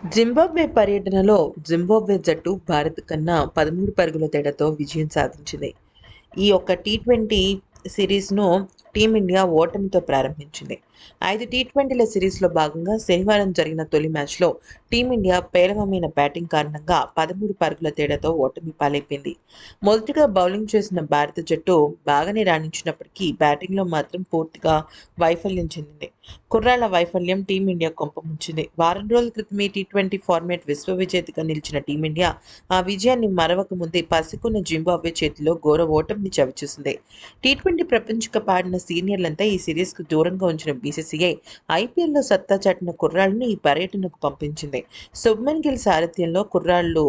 Zimbabwe పర్యటనలో Zimbabwe జట్టు భారత్ కన్నా పదమూడు పరుగుల తేడాతో విజయం సాధించింది. ఈ యొక్క టీ ట్వంటీ సిరీస్ను టీమిండియా ఓటమితో ప్రారంభించింది. ఐదు టీ ట్వంటీల సిరీస్లో భాగంగా శనివారం జరిగిన తొలి మ్యాచ్లో టీమిండియా పేలవమైన బ్యాటింగ్ కారణంగా పదమూడు పరుగుల తేడాతో ఓటమి పాలైపోయింది. మొదటిగా బౌలింగ్ చేసిన భారత జట్టు బాగానే రాణించినప్పటికీ బ్యాటింగ్లో మాత్రం పూర్తిగా వైఫల్యం చెందింది. కుర్రాళ్ళ వైఫల్యం టీమిండియా కొంపముంచింది వారం రోజుల క్రితమే టీ ట్వంటీ ఫార్మాట్ విశ్వ విజేతగా నిలిచిన టీమిండియా ఆ విజయాన్ని మరవక ముందే పసికున్న జింబాబ్వే చేతిలో ఘోర ఓటమిని చవిచూసింది. టీ ట్వంటీ ప్రపంచ కప్ ఆడిన సీనియర్లంతా ఈ సిరీస్కు దూరంగా ఉంచిన బీసీసీఐ ఐపీఎల్లో సత్తా చాటిన కుర్రాళ్ళను ఈ పర్యటనకు పంపించింది. శుభ్మన్ గిల్ సారథ్యంలో కుర్రాళ్ళు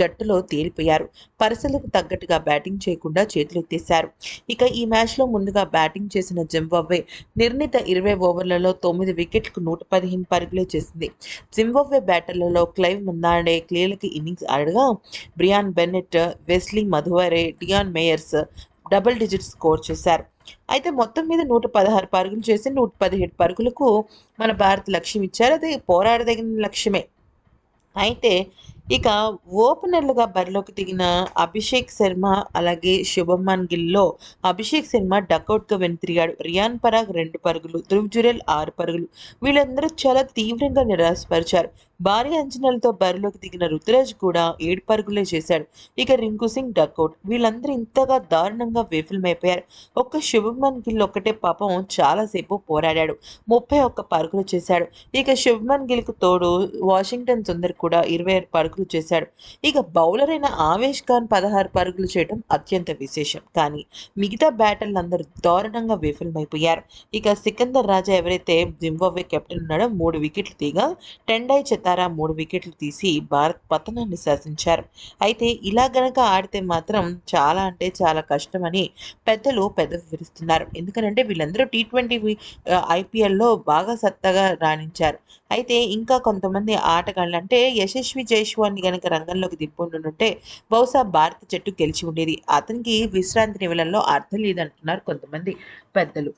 జట్టులో తేలిపోయారు. పరిసలకు తగ్గట్టుగా బ్యాటింగ్ చేయకుండా చేతులెత్తేశారు. ఇక ఈ మ్యాచ్లో ముందుగా బ్యాటింగ్ చేసిన జింబాబ్వే నిర్ణీత ఇరవై ఓవర్లలో తొమ్మిది వికెట్లకు నూట పదిహేను పరుగులే చేసింది. జింబాబ్వే బ్యాటర్లలో క్లైవ్ ముందాడే కీలక innings ఆడగా Brian Bennett Wesley Madhevere Dion Myers double digit score చేశారు. అయితే మొత్తం మీద నూట పదహారు పరుగులు చేసి నూట పదిహేడు పరుగులకు మన భారత్ లక్ష్యం ఇచ్చారు. అది పోరాడదగిన లక్ష్యమే. అయితే ఇక ఓపెనర్లుగా బరిలోకి దిగిన అభిషేక్ శర్మ అలాగే శుభమన్ గిల్లో అభిషేక్ శర్మ డకౌట్గా వెనుతిరిగాడు. రియాన్ పరాగ్ రెండు పరుగులు ధృవ్ జురెల్ ఆరు పరుగులు. వీళ్ళందరూ చాలా తీవ్రంగా నిరాశపరిచారు. భారీ అంచనాలతో బరిలోకి దిగిన రుతురాజ్ కూడా ఏడు పరుగులే చేశాడు. ఇక రింకు సింగ్ డకౌట్ వీళ్ళందరూ ఇంతగా దారుణంగా విఫలమైపోయారు. ఒక్క శుభమన్ గిల్ ఒక్కటే పాపం చాలాసేపు పోరాడాడు. ముప్పై ఒక్క పరుగులు చేశాడు. ఇక శుభమన్ గిల్కు తోడు వాషింగ్టన్ సుందర్ కూడా ఇరవై ఆరు పరుగులు చేశాడు. ఇక బౌలర్ అయిన ఆవేష్ ఖాన్ పదహారు పరుగులు చేయడం అత్యంత విశేషం. కానీ మిగతా బ్యాటర్లందరూ దారుణంగా విఫలమైపోయారు. ఇక సికందర్ రాజా ఎవరైతే జింబాబ్వే కెప్టెన్ ఉన్నాడో మూడు వికెట్లు తీగా టెండై సతారా మూడు వికెట్లు తీసి భారత్ పతనాన్ని శాసించారు. అయితే ఇలా గనక ఆడితే మాత్రం చాలా అంటే చాలా కష్టమని పెద్దలు పెద్ద వివరిస్తున్నారు. ఎందుకంటే వీళ్ళందరూ టీ ట్వంటీ ఐపీఎల్లో బాగా సత్తగా రాణించారు. అయితే ఇంకా కొంతమంది ఆటగాళ్ళు అంటే యశస్వి జైష్వాన్ని గనక రంగంలోకి దిప్పుంటుంటే బహుశా భారత జట్టు గెలిచి ఉండేది. అతనికి విశ్రాంతి నివలంలో అర్థం లేదంటున్నారు కొంతమంది పెద్దలు.